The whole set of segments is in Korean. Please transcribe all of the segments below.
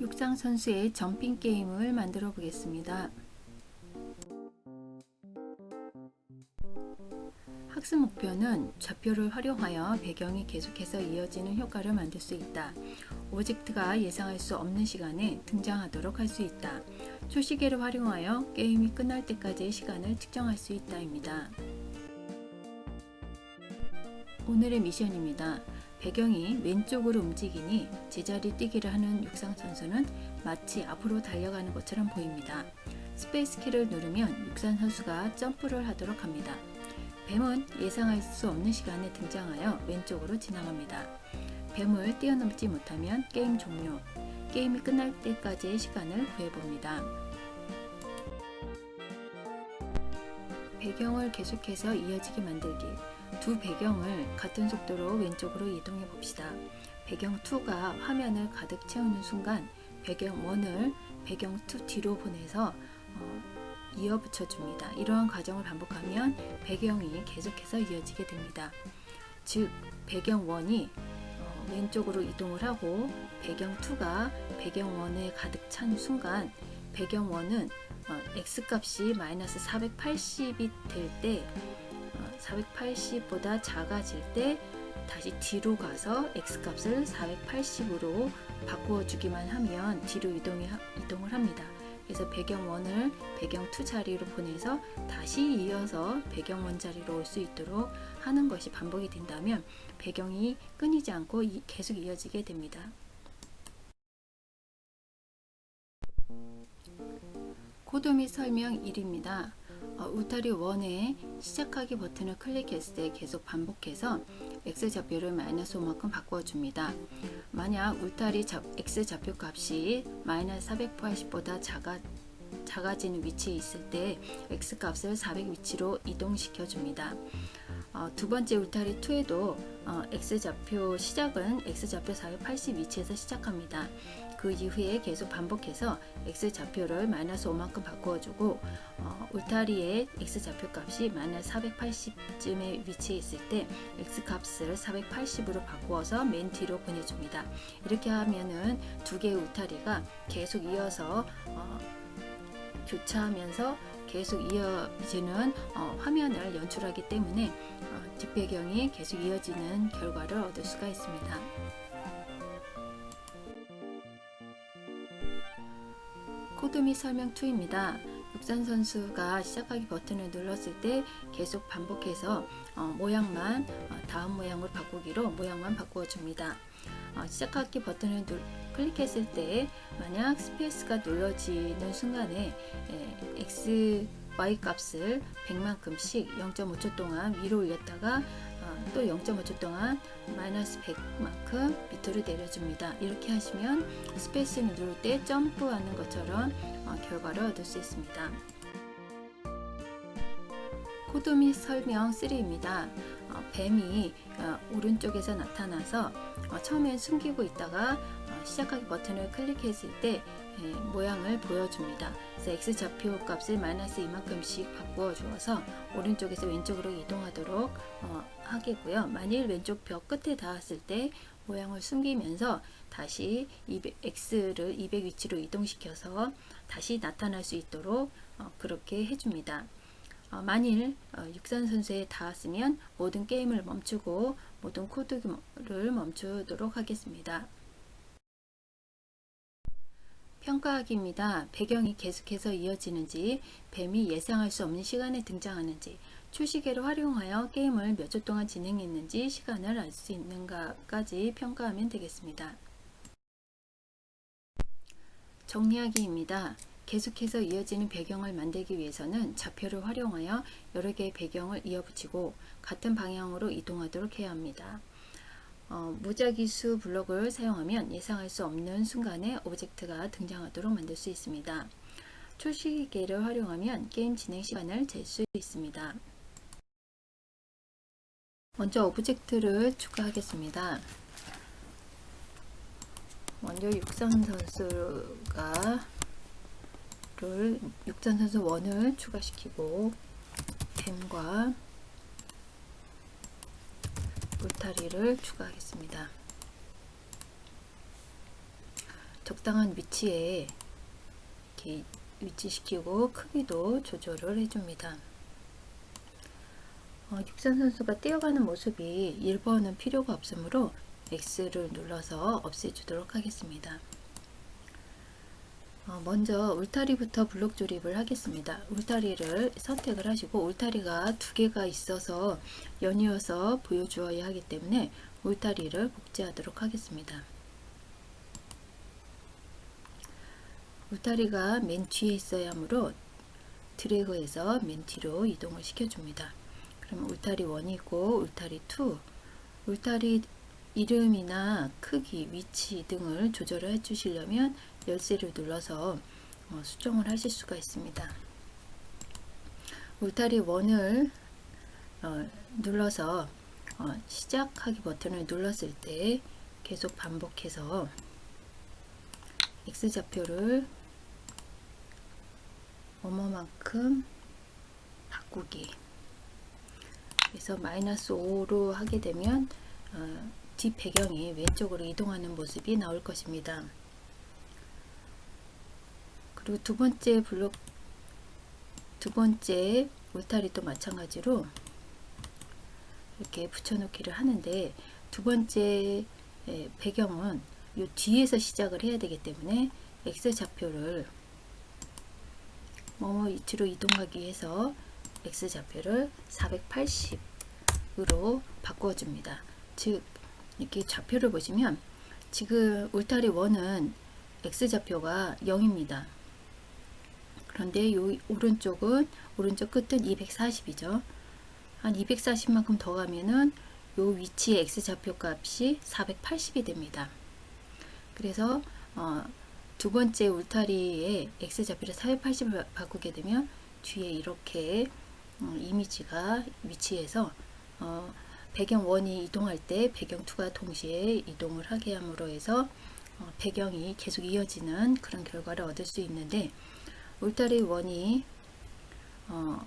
육상 선수의 점핑 게임을 만들어 보겠습니다. 학습 목표는 좌표를 활용하여 배경이 계속해서 이어지는 효과를 만들 수 있다. 오브젝트가 예상할 수 없는 시간에 등장하도록 할 수 있다. 초시계를 활용하여 게임이 끝날 때까지의 시간을 측정할 수 있다입니다. 오늘의 미션입니다. 배경이 왼쪽으로 움직이니 제자리 뛰기를 하는 육상 선수는 마치 앞으로 달려가는 것처럼 보입니다. 스페이스 키를 누르면 육상 선수가 점프를 하도록 합니다. 뱀은 예상할 수 없는 시간에 등장하여 왼쪽으로 지나갑니다. 뱀을 뛰어넘지 못하면 게임 종료. 게임이 끝날 때까지의 시간을 구해봅니다. 배경을 계속해서 이어지게 만들기. 두 배경을 같은 속도로 왼쪽으로 이동해 봅시다. 배경 2가 화면을 가득 채우는 순간 배경 1을 배경 2 뒤로 보내서 어, 이어 붙여 줍니다. 이러한 과정을 반복하면 배경이 계속해서 이어지게 됩니다. 즉, 배경 1이 어, 왼쪽으로 이동을 하고 배경 2가 배경 1에 가득 찬 순간 배경 1은 어, x값이 마이너스 480이 될때 480보다 작아질 때 다시 뒤로 가서 x값을 480으로 바꾸어 주기만 하면 뒤로 이동이, 이동을 합니다. 그래서 배경 1을 배경 2 자리로 보내서 다시 이어서 배경 1 자리로 올 수 있도록 하는 것이 반복이 된다면 배경이 끊이지 않고 이- 계속 이어지게 됩니다. 코드 및 설명 1입니다. 어, 울타리 1의 시작하기 버튼을 클릭했을 때 계속 반복해서 x 좌표를 마이너스 5만큼 바꿔줍니다. 만약 울타리 좌, x 좌표 값이 마이너스 480보다 작아, 작아지는 위치에 있을 때 x 값을 400 위치로 이동시켜 줍니다. 어, 두 번째 울타리 2에도 어, x 좌표 시작은 x 좌표 480 위치에서 시작합니다. 그 이후에 계속 반복해서 x 좌표를 마이너스 5만큼 바꾸어주고 어, 울타리의 x 좌표 값이 마이너스 480쯤에 위치해 있을 때 x 값을 480으로 바꾸어서 맨 뒤로 보내줍니다. 이렇게 하면은 두 개의 울타리가 계속 이어서 어, 교차하면서 계속 이어지는 어, 화면을 연출하기 때문에 어, 뒷배경이 계속 이어지는 결과를 얻을 수가 있습니다. 및 설명 2입니다. 육산 선수가 시작하기 버튼을 눌렀을 때 계속 반복해서 어, 모양만 어, 다음 모양으로 바꾸기로 모양만 바꾸어 줍니다. 어, 시작하기 버튼을 눌, 클릭했을 때 만약 스페이스가 눌러지는 순간에 에, x, y 값을 100만큼씩 0.5초 동안 위로 올렸다가 어, 또 0.5초 동안 마이너스 100만큼 밑으로 내려줍니다. 이렇게 하시면 스페이스를 누를 때 점프하는 것처럼 어, 결과를 얻을 수 있습니다. 코드 및 설명 3입니다. 어, 뱀이 어, 오른쪽에서 나타나서 어, 처음엔 숨기고 있다가 어, 시작하기 버튼을 클릭했을 때 예, 모양을 보여줍니다. 그래서 x 좌표 값을 마이너스 이만큼씩 바꾸어 주어서 오른쪽에서 왼쪽으로 이동하도록 어, 하겠고요. 만일 왼쪽 벽 끝에 닿았을 때 모양을 숨기면서 다시 200, x를 200 위치로 이동시켜서 다시 나타날 수 있도록 어, 그렇게 해줍니다. 어, 만일 어, 육산 선수에 닿았으면 모든 게임을 멈추고 모든 코드를 멈추도록 하겠습니다. 평가하기입니다. 배경이 계속해서 이어지는지, 뱀이 예상할 수 없는 시간에 등장하는지, 초시계를 활용하여 게임을 몇 초 동안 진행했는지 시간을 알 수 있는가까지 평가하면 되겠습니다. 정리하기입니다. 계속해서 이어지는 배경을 만들기 위해서는 좌표를 활용하여 여러 개의 배경을 이어붙이고 같은 방향으로 이동하도록 해야 합니다. 어, 무작위수 블록을 사용하면 예상할 수 없는 순간에 오브젝트가 등장하도록 만들 수 있습니다. 초시계를 활용하면 게임 진행 시간을 잴 수 있습니다. 먼저 오브젝트를 추가하겠습니다. 먼저 육상 선수가 를 육상 선수 원을 추가시키고 뱀과 울타리를 추가하겠습니다. 적당한 위치에 이렇게 위치시키고 크기도 조절을 해줍니다. 어, 육산 선수가 뛰어가는 모습이 1번은 필요가 없으므로 X를 눌러서 없애주도록 하겠습니다. 어, 먼저 울타리부터 블록 조립을 하겠습니다. 울타리를 선택을 하시고 울타리가 두 개가 있어서 연이어서 보여주어야 하기 때문에 울타리를 복제하도록 하겠습니다. 울타리가 맨 뒤에 있어야 하므로 드래그해서 맨 뒤로 이동을 시켜줍니다. 그럼 울타리 1이 있고 울타리 2 울타리 이름이나 크기, 위치 등을 조절을 해 주시려면 열쇠를 눌러서 어, 수정을 하실 수가 있습니다. 울타리 1을 어, 눌러서 어, 시작하기 버튼을 눌렀을 때 계속 반복해서 X좌표를 뭐뭐만큼 바꾸기 그래서 마이너스 5로 하게 되면 어, 뒷 배경이 왼쪽으로 이동하는 모습이 나올 것입니다. 그리고 두 번째 블록 두 번째 울타리도 마찬가지로 이렇게 붙여놓기를 하는데 두 번째 에, 배경은 이 뒤에서 시작을 해야 되기 때문에 X 좌표를 뭐뭐 위치로 이동하기 위해서 X 좌표를 480으로 바꿔줍니다. 즉 이렇게 좌표를 보시면 지금 울타리 1은 X 좌표가 0입니다. 그런데 이 오른쪽은 오른쪽 끝은 240이죠. 한 240만큼 더 가면은 요 위치의 X 좌표 값이 480이 됩니다. 그래서 어, 두 번째 울타리에 X 좌표를 480을 바꾸게 되면 뒤에 이렇게 어, 이미지가 위치해서 어, 배경 1이 이동할 때 배경 2가 동시에 이동을 하게 함으로 해서 어, 배경이 계속 이어지는 그런 결과를 얻을 수 있는데 울타리 1이 어,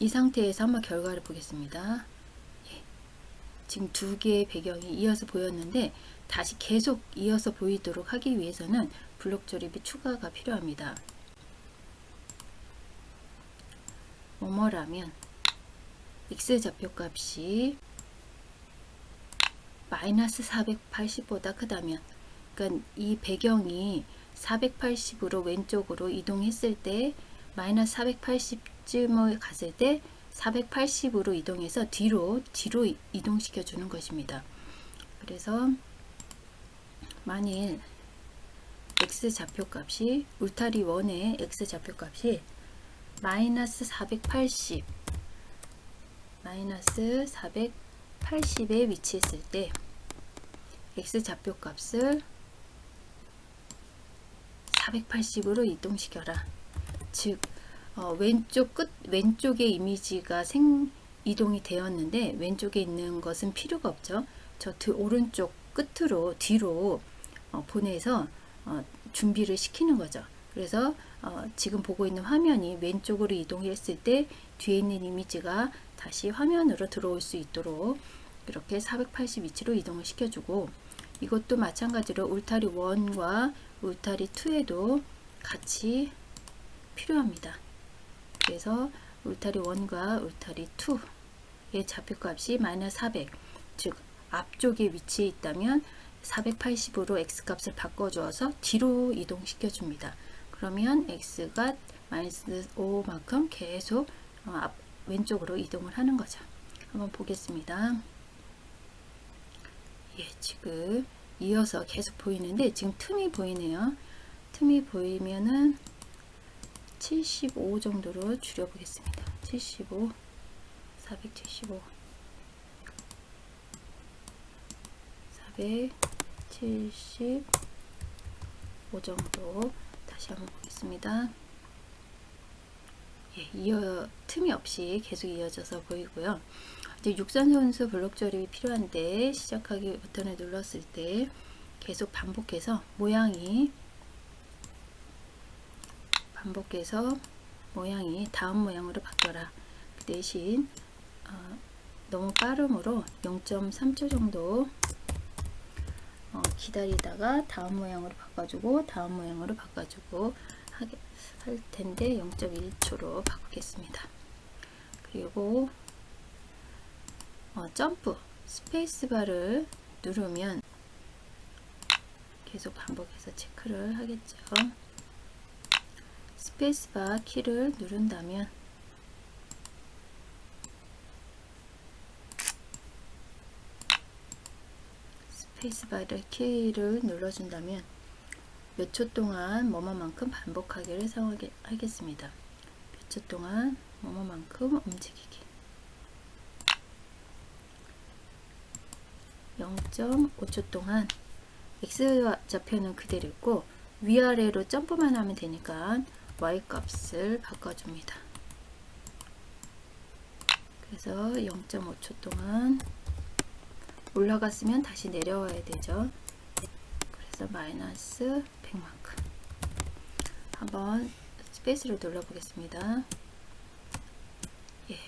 이 상태에서 한번 결과를 보겠습니다. 예. 지금 두 개의 배경이 이어서 보였는데 다시 계속 이어서 보이도록 하기 위해서는 블록 조립이 추가가 필요합니다. 뭐뭐라면 x 좌표 값이 마이너스 480보다 크다면 그러니까 이 배경이 480으로 왼쪽으로 이동했을 때 마이너스 480쯤을 갔을 때 480으로 이동해서 뒤로 뒤로 이동시켜 주는 것입니다. 그래서 만일 x 좌표 값이 울타리 1의 x 좌표 값이 마이너스 480 마이너스 480에 위치했을 때 x 좌표 값을 480으로 이동시켜라. 즉 어, 왼쪽 끝 왼쪽의 이미지가 생 이동이 되었는데 왼쪽에 있는 것은 필요가 없죠. 저 오른쪽 끝으로 뒤로 어, 보내서 어, 준비를 시키는 거죠. 그래서 어, 지금 보고 있는 화면이 왼쪽으로 이동했을 때 뒤에 있는 이미지가 다시 화면으로 들어올 수 있도록 이렇게 480 위치로 이동을 시켜주고 이것도 마찬가지로 울타리 1과 울타리 2에도 같이 필요합니다. 그래서 울타리 1과 울타리 2의 좌표값이 마이너스 400, 즉 앞쪽에 위치해 있다면 480으로 x값을 바꿔주어서 뒤로 이동시켜 줍니다. 그러면 x가 마이너스 5만큼 계속 어, 앞, 왼쪽으로 이동을 하는 거죠. 한번 보겠습니다. 예, 지금 이어서 계속 보이는데 지금 틈이 보이네요. 틈이 보이면은 75 정도로 줄여 보겠습니다. 75, 475, 475 정도 다시 한번 보겠습니다. 예, 이어 틈이 없이 계속 이어져서 보이고요. 이제 육산 선수 블록 조립이 필요한데 시작하기 버튼을 눌렀을 때 계속 반복해서 모양이 반복해서 모양이 다음 모양으로 바뀌어라. 그 대신 어, 너무 빠름으로 0.3초 정도 어, 기다리다가 다음 모양으로 바꿔주고 다음 모양으로 바꿔주고 하게 할 텐데 0.1초로 바꾸겠습니다. 그리고 어, 점프 스페이스바를 누르면 계속 반복해서 체크를 하겠죠. 스페이스바 키를 누른다면 스페이스바를 키를 눌러준다면 몇 초 동안 뭐뭐만큼 반복하기를 사용하겠습니다. 몇 초 동안 뭐뭐만큼 움직이기 0.5초 동안 x 좌표는 그대로 있고 위아래로 점프만 하면 되니까 y 값을 바꿔줍니다. 그래서 0.5초 동안 올라갔으면 다시 내려와야 되죠. 그래서 마이너스 100만큼 한번 스페이스를 눌러보겠습니다. 예,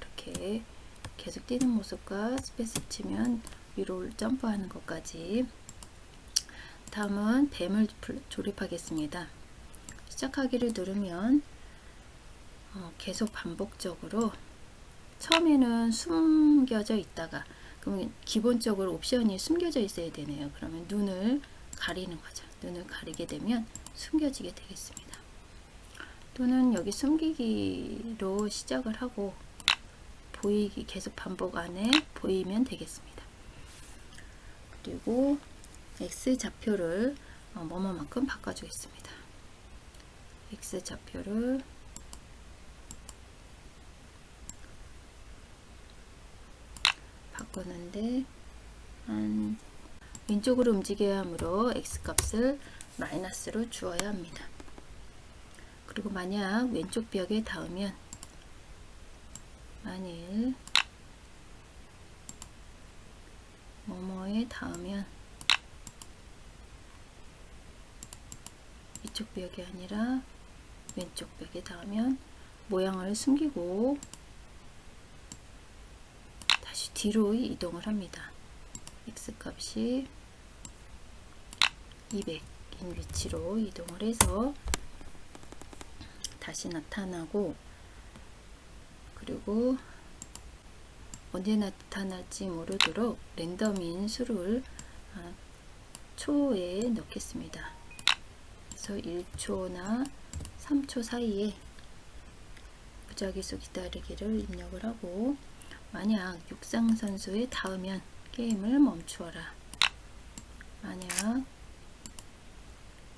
이렇게 계속 뛰는 모습과 스페이스 치면 위로 점프하는 것까지 다음은 뱀을 조립하겠습니다. 시작하기를 누르면 어, 계속 반복적으로 처음에는 숨겨져 있다가 그러면 기본적으로 옵션이 숨겨져 있어야 되네요. 그러면 눈을 가리는 거죠. 눈을 가리게 되면 숨겨지게 되겠습니다. 또는 여기 숨기기로 시작을 하고 보이기 계속 반복 안에 보이면 되겠습니다. 그리고 x 좌표를 어, 뭐뭐만큼 바꿔주겠습니다. x 좌표를 바꾸는데 한 왼쪽으로 움직여야 하므로 x 값을 마이너스로 주어야 합니다. 그리고 만약 왼쪽 벽에 닿으면 만일 뭐뭐에 닿으면 이쪽 벽이 아니라 왼쪽 벽에 닿으면 모양을 숨기고 다시 뒤로 이동을 합니다. X 값이 200인 위치로 이동을 해서 다시 나타나고 그리고 언제 나타날지 모르도록 랜덤인 수를 아, 초에 넣겠습니다. 그래서 1초나 3초 사이에 무작위수 기다리기를 입력을 하고 만약 육상 선수에 닿으면 게임을 멈추어라. 만약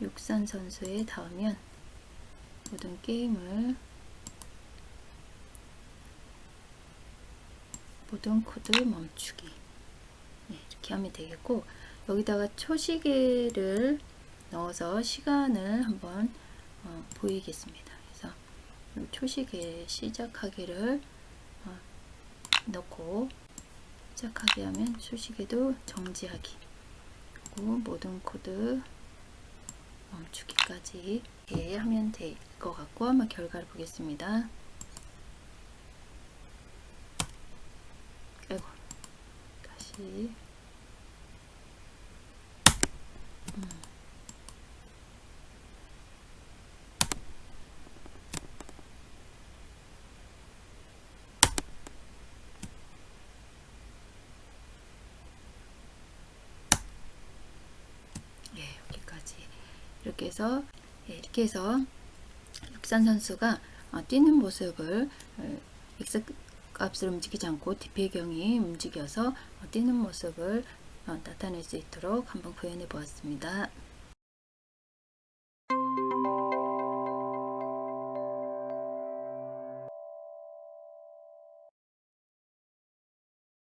육산 선수에 닿으면 모든 게임을 모든 코드 멈추기 네, 이렇게 하면 되겠고 여기다가 초시계를 넣어서 시간을 한번 어, 보이겠습니다. 그래서 초시계 시작하기를 어, 넣고 시작하게 하면 초시계도 정지하기 그리고 모든 코드 멈추기까지 이렇게 하면 될 것 같고 한번 결과를 보겠습니다. 아이고 다시 음. 예, 여기까지 이렇게 해서 예, 이렇게 해서 육산 선수가 어, 뛰는 모습을 어, x 값을 움직이지 않고 뒷배경이 움직여서 어, 뛰는 모습을 어, 나타낼 수 있도록 한번 구현해 보았습니다.